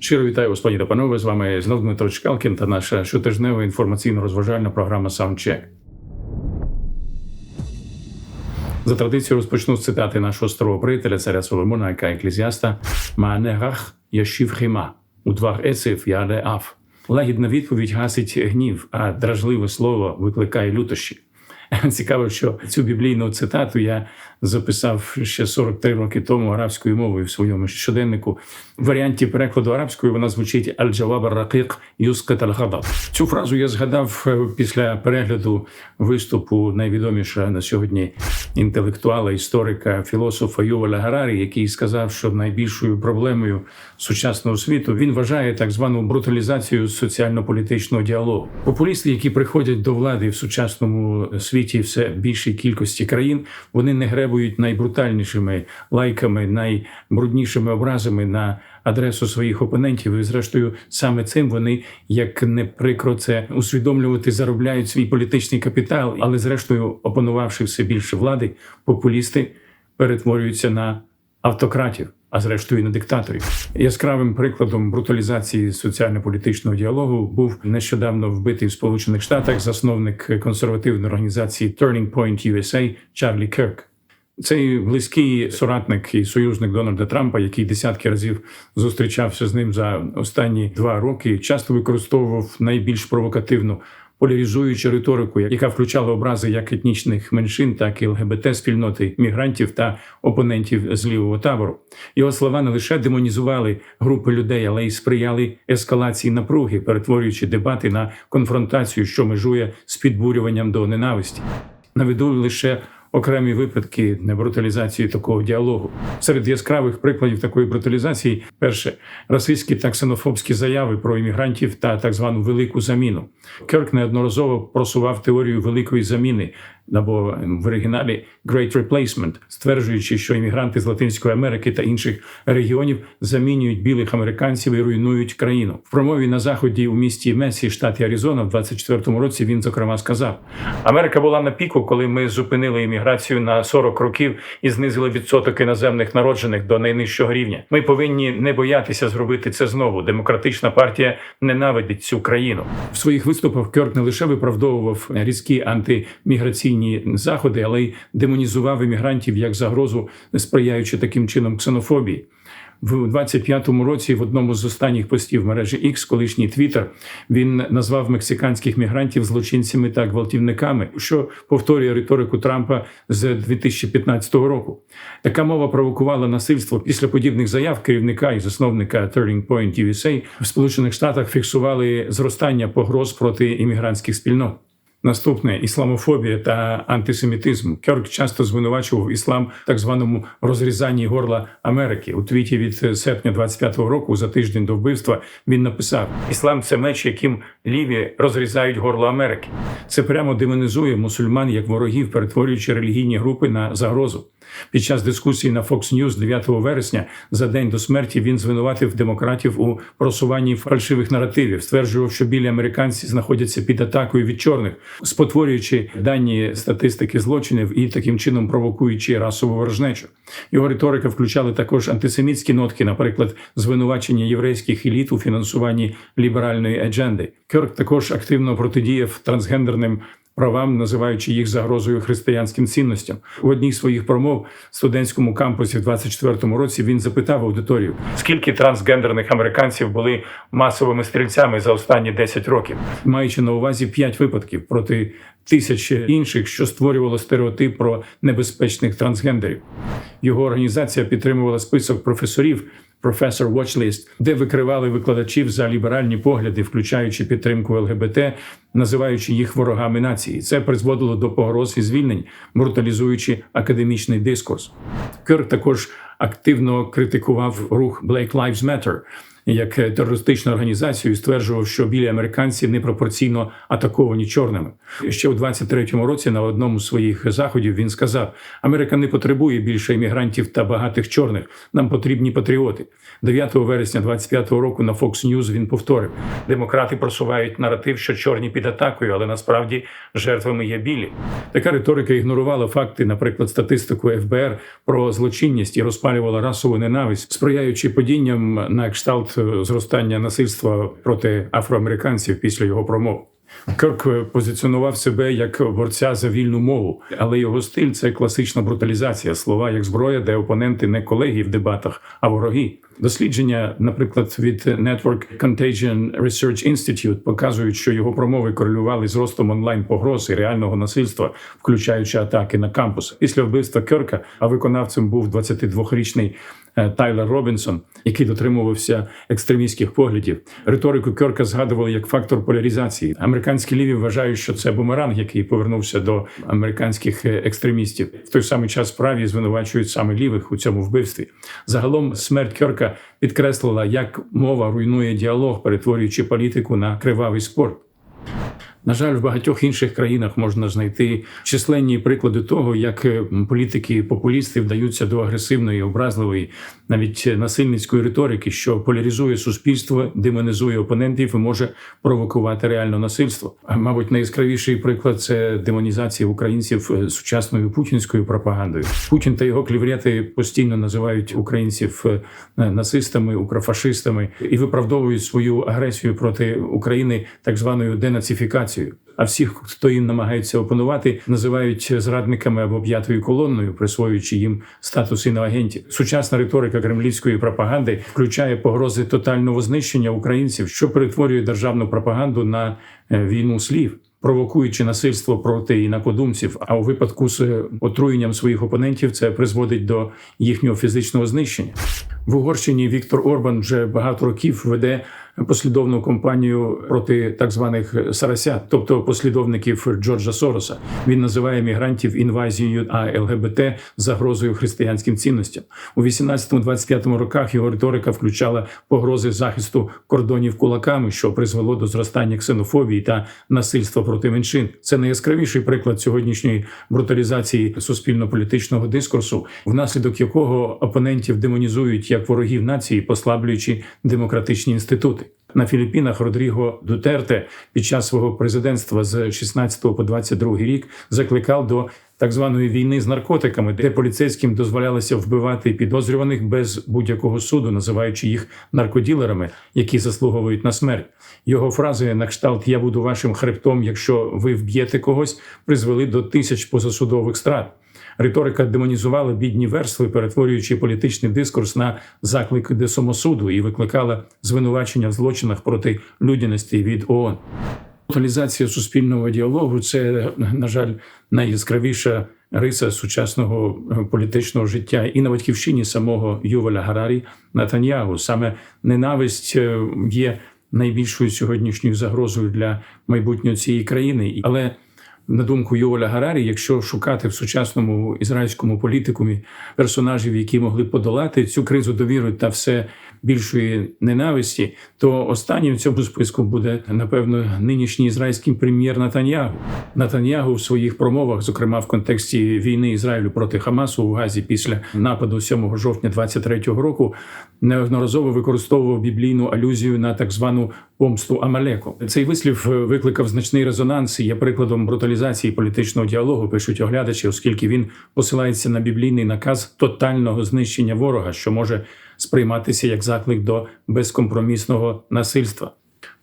Щиро вітаю, господі та панове. З вами знов Дмитро Чкалкін та наша щотижнева інформаційно-розважальна програма Soundcheck. За традицією розпочну з цитати нашого старого приятеля царя Соломона, яка еклезіаста Маанерах яшів у двох еців яде аф. Лагідна відповідь гасить гнів, а дражливе слово викликає лютощі. Цікаво, що цю біблійну цитату я записав ще 43 роки тому арабською мовою в своєму щоденнику. В варіанті перекладу арабською вона звучить «Аль-Джаваб ракик юскат аль Цю фразу я згадав е, після перегляду виступу найвідомішого на сьогодні інтелектуала, історика, філософа Юваля Гарарі, який сказав, що найбільшою проблемою сучасного світу він вважає так звану бруталізацію соціально-політичного діалогу. Популісти, які приходять до влади в сучасному світі, все більшій кількості країн, вони не гребують найбрутальнішими лайками, найбруднішими образами на адресу своїх опонентів. І зрештою, саме цим вони, як не прикро це усвідомлювати, заробляють свій політичний капітал, але зрештою, опанувавши все більше влади, популісти перетворюються на автократів. А зрештою на диктаторів яскравим прикладом бруталізації соціально-політичного діалогу був нещодавно вбитий в Сполучених Штатах засновник консервативної організації Turning Point USA Чарлі Кирк. Цей близький соратник і союзник Дональда Трампа, який десятки разів зустрічався з ним за останні два роки, часто використовував найбільш провокативну поляризуючу риторику, яка включала образи як етнічних меншин, так і ЛГБТ спільноти мігрантів та опонентів з лівого табору. Його слова не лише демонізували групи людей, але й сприяли ескалації напруги, перетворюючи дебати на конфронтацію, що межує з підбурюванням до ненависті. Наведу лише окремі випадки бруталізації такого діалогу. Серед яскравих прикладів такої бруталізації перше расистські та ксенофобські заяви про іммігрантів та так звану велику заміну. Керк неодноразово просував теорію великої заміни або в оригіналі Great Replacement, стверджуючи, що іммігранти з Латинської Америки та інших регіонів замінюють білих американців і руйнують країну. В промові на заході у місті Месі, штаті Аризона, в 24-му році він зокрема сказав: Америка була на піку, коли ми зупинили імміграцію на 40 років і знизили відсоток іноземних народжених до найнижчого рівня. Ми повинні не боятися зробити це знову. Демократична партія ненавидить цю країну. В своїх виступах Кьорк не лише виправдовував різкі антиміграційні санкційні заходи, але й демонізував іммігрантів як загрозу, сприяючи таким чином ксенофобії. В 25-му році в одному з останніх постів мережі X, колишній Твіттер, він назвав мексиканських мігрантів злочинцями та гвалтівниками, що повторює риторику Трампа з 2015 року. Така мова провокувала насильство після подібних заяв керівника і засновника Turning Point USA в Сполучених Штатах фіксували зростання погроз проти іммігрантських спільнот. Наступне ісламофобія та антисемітизм. Керк часто звинувачував іслам в так званому розрізанні горла Америки. У твіті від серпня 25-го року, за тиждень до вбивства, він написав: Іслам це меч, яким ліві розрізають горло Америки. Це прямо демонізує мусульман як ворогів, перетворюючи релігійні групи на загрозу. Під час дискусії на Fox News 9 вересня за день до смерті він звинуватив демократів у просуванні фальшивих наративів, стверджував, що білі американці знаходяться під атакою від чорних, спотворюючи дані статистики злочинів і таким чином провокуючи расову ворожнечу. Його риторика включала також антисемітські нотки, наприклад, звинувачення єврейських еліт у фінансуванні ліберальної адженди. Керк також активно протидіяв трансгендерним правам, називаючи їх загрозою християнським цінностям. У одній з своїх промов в студентському кампусі в 24-му році він запитав аудиторію, скільки трансгендерних американців були масовими стрільцями за останні 10 років, маючи на увазі 5 випадків проти тисяч інших, що створювало стереотип про небезпечних трансгендерів. Його організація підтримувала список професорів. Professor Watchlist, де викривали викладачів за ліберальні погляди, включаючи підтримку ЛГБТ, називаючи їх ворогами нації. Це призводило до погроз і звільнень, бруталізуючи академічний дискурс. Кир також активно критикував рух Black Lives Matter, як терористичну організацію, і стверджував, що білі американці непропорційно атаковані чорними. Ще у 23-му році на одному з своїх заходів він сказав: Америка не потребує більше іммігрантів та багатих чорних. Нам потрібні патріоти. 9 вересня 25-го року на Fox News він повторив: демократи просувають наратив, що чорні під атакою, але насправді жертвами є білі. Така риторика ігнорувала факти, наприклад, статистику ФБР про злочинність і розпалювала расову ненависть, сприяючи падінням на кшталт е, зростання насильства проти афроамериканців після його промов. Кирк позиціонував себе як борця за вільну мову, але його стиль це класична бруталізація, слова як зброя, де опоненти не колеги в дебатах, а вороги. Дослідження, наприклад, від Network Contagion Research Institute показують, що його промови корелювали з ростом онлайн погроз і реального насильства, включаючи атаки на кампус. Після вбивства Керка, а виконавцем був 22-річний е, Тайлер Робінсон, який дотримувався екстремістських поглядів. Риторику Керка згадували як фактор поляризації. Американські ліві вважають, що це бумеранг, який повернувся до американських е, екстремістів. В той самий час праві звинувачують саме лівих у цьому вбивстві. Загалом смерть Керка підкреслила, як мова руйнує діалог, перетворюючи політику на кривавий спорт. На жаль, в багатьох інших країнах можна знайти численні приклади того, як е, політики популісти вдаються до агресивної, образливої, навіть насильницької риторики, що поляризує суспільство, демонізує опонентів і може провокувати реальне насильство. А мабуть, найяскравіший приклад це демонізація українців е, сучасною путінською пропагандою. Путін та його кліврети постійно називають українців е, нацистами, укрофашистами і виправдовують свою агресію проти України так званою денацифікацією інформацією. А всіх, хто їм намагається опанувати, називають зрадниками або п'ятою колонною, присвоюючи їм статус іноагентів. Сучасна риторика кремлівської пропаганди включає погрози тотального знищення українців, що перетворює державну пропаганду на е, війну слів. Провокуючи насильство проти інакодумців, а у випадку з отруєнням своїх опонентів це призводить до їхнього фізичного знищення в Угорщині. Віктор Орбан вже багато років веде послідовну кампанію проти так званих сарасят, тобто послідовників Джорджа Сороса. Він називає мігрантів інвазією, а ЛГБТ загрозою християнським цінностям. У 18-25 роках його риторика включала погрози захисту кордонів кулаками, що призвело до зростання ксенофобії та насильства проти меншин. Це найяскравіший приклад сьогоднішньої бруталізації суспільно-політичного дискурсу, внаслідок якого опонентів демонізують як ворогів нації, послаблюючи демократичні інститути. На Філіппінах Родріго Дутерте під час свого президентства з 16 по 22 рік закликав до так званої війни з наркотиками, де поліцейським дозволялося вбивати підозрюваних без будь-якого суду, називаючи їх наркоділерами, які заслуговують на смерть. Його фрази на кшталт Я буду вашим хребтом, якщо ви вб'єте когось, призвели до тисяч позасудових страт. Риторика демонізувала бідні верстви, перетворюючи політичний дискурс на заклики до самосуду і викликала звинувачення в злочинах проти людяності від ООН. Тоталізація суспільного діалогу це, на жаль, найяскравіша риса сучасного е, політичного життя і на батьківщині самого Юваля Гарарі Натаньягу. Саме ненависть е, є найбільшою сьогоднішньою загрозою для майбутнього цієї країни, але на думку Йоля Гарарі, якщо шукати в сучасному ізраїльському політикумі персонажів, які могли подолати цю кризу довіри та все більшої ненависті, то останнім в цьому списку буде напевно нинішній ізраїльський прем'єр Натаньягу. Натаньягу в своїх промовах, зокрема в контексті війни Ізраїлю проти Хамасу у Газі після нападу 7 жовтня 23-го року, неодноразово використовував біблійну алюзію на так звану помсту Амалеку. Цей вислів викликав значний резонанс і є прикладом бруталізації політичного діалогу. Пишуть оглядачі, оскільки він посилається на біблійний наказ тотального знищення ворога, що може сприйматися як заклик до безкомпромісного насильства.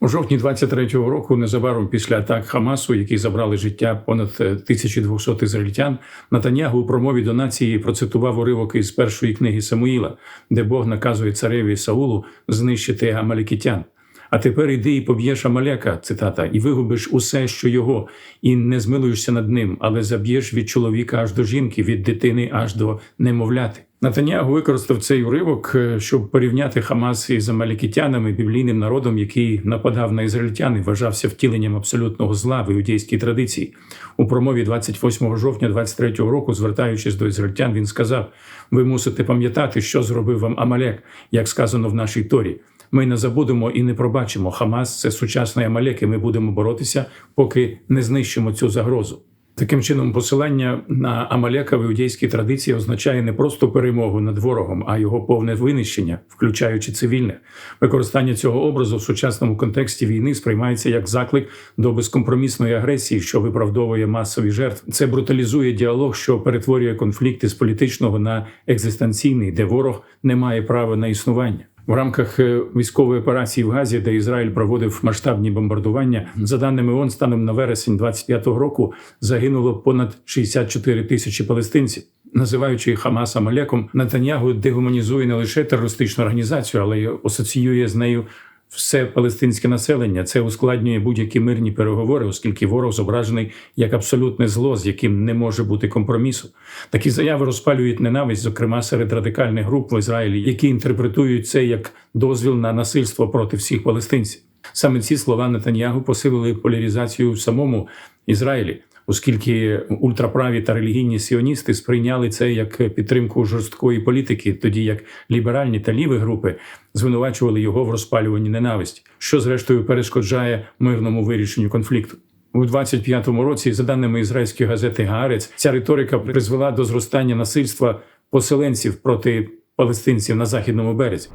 У жовтні 23-го року, незабаром після атак Хамасу, які забрали життя понад 1200 ізраїльтян, Натанягу у промові до нації процитував уривок із першої книги Самуїла, де Бог наказує цареві Саулу знищити амалікітян. А тепер іди і поб'єш Амалека, цитата, і вигубиш усе, що його, і не змилуєшся над ним, але заб'єш від чоловіка аж до жінки, від дитини аж до немовляти. Натанягу використав цей уривок, е, щоб порівняти Хамас із амалікітянами, біблійним народом, який нападав на ізраїльтян і вважався втіленням абсолютного зла в іудейській традиції. У промові 28 жовтня 23-го року, звертаючись до ізраїльтян, він сказав: Ви мусите пам'ятати, що зробив вам Амалек, як сказано в нашій торі. Ми не забудемо і не пробачимо. Хамас це сучасний Амалек, і Ми будемо боротися, поки не знищимо цю загрозу. Таким чином, посилання на Амалека в іудейській традиції означає не просто перемогу над ворогом, а його повне винищення, включаючи цивільних. Використання цього образу в сучасному контексті війни сприймається як заклик до безкомпромісної агресії, що виправдовує масові жертви. Це бруталізує діалог, що перетворює конфлікти з політичного на екзистенційний, де ворог не має права на існування. В рамках е, військової операції в Газі, де Ізраїль проводив масштабні бомбардування, за даними ООН, станом на вересень 25-го року загинуло понад 64 тисячі палестинців. Називаючи Хамаса Малеком, Натаньягу дегуманізує не лише терористичну організацію, але й асоціює з нею все палестинське населення. Це ускладнює будь-які мирні переговори, оскільки ворог зображений як абсолютне зло, з яким не може бути компромісу. Такі заяви розпалюють ненависть, зокрема серед радикальних груп в Ізраїлі, які інтерпретують це як дозвіл на насильство проти всіх палестинців. Саме ці слова Нетаньягу посилили поляризацію в самому Ізраїлі. Оскільки ультраправі та релігійні сіоністи сприйняли це як підтримку жорсткої політики, тоді як ліберальні та ліві групи звинувачували його в розпалюванні ненависті, що зрештою перешкоджає мирному вирішенню конфлікту. У 25-му році, за даними ізраїльської газети Гаарець, ця риторика призвела до зростання насильства поселенців проти палестинців на західному березі.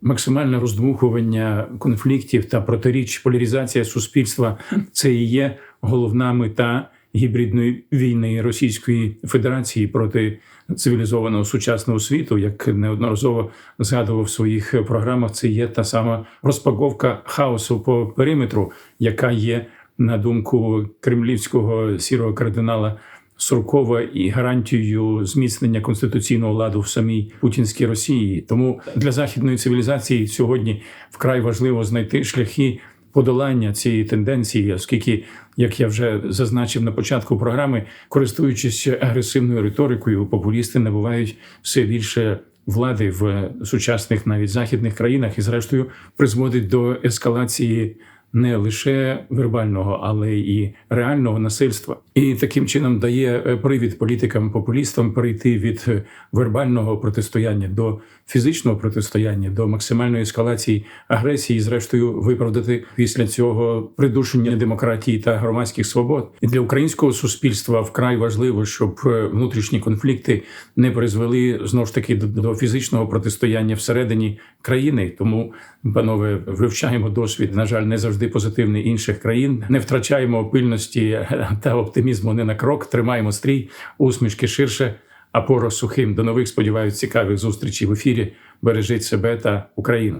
Максимальне роздмухування конфліктів та протиріч поляризація суспільства це і є головна мета гібридної війни Російської Федерації проти цивілізованого сучасного світу, як неодноразово згадував в своїх програмах. Це є та сама розпаковка хаосу по периметру, яка є на думку кремлівського сірого кардинала. Суркова і гарантією зміцнення конституційного ладу в самій путінській Росії. Тому для західної цивілізації сьогодні вкрай важливо знайти шляхи подолання цієї тенденції, оскільки, як я вже зазначив на початку програми, користуючись агресивною риторикою, популісти набувають все більше. Влади в сучасних навіть західних країнах і, зрештою, призводить до ескалації не лише вербального, але і реального насильства, і таким чином дає е, привід політикам-популістам перейти від е, вербального протистояння до фізичного протистояння, до максимальної ескалації агресії, і, зрештою, виправдати після цього придушення демократії та громадських свобод. І для українського суспільства вкрай важливо, щоб е, внутрішні конфлікти не призвели знову ж таки до фізичного протистояння всередині країни. Тому, панове, вивчаємо досвід, на жаль, не завжди позитивний інших країн. Не втрачаємо пильності та оптимізму не на крок. Тримаємо стрій, усмішки ширше, а поро сухим. До нових сподіваюсь, цікавих зустрічей в ефірі. Бережіть себе та Україну.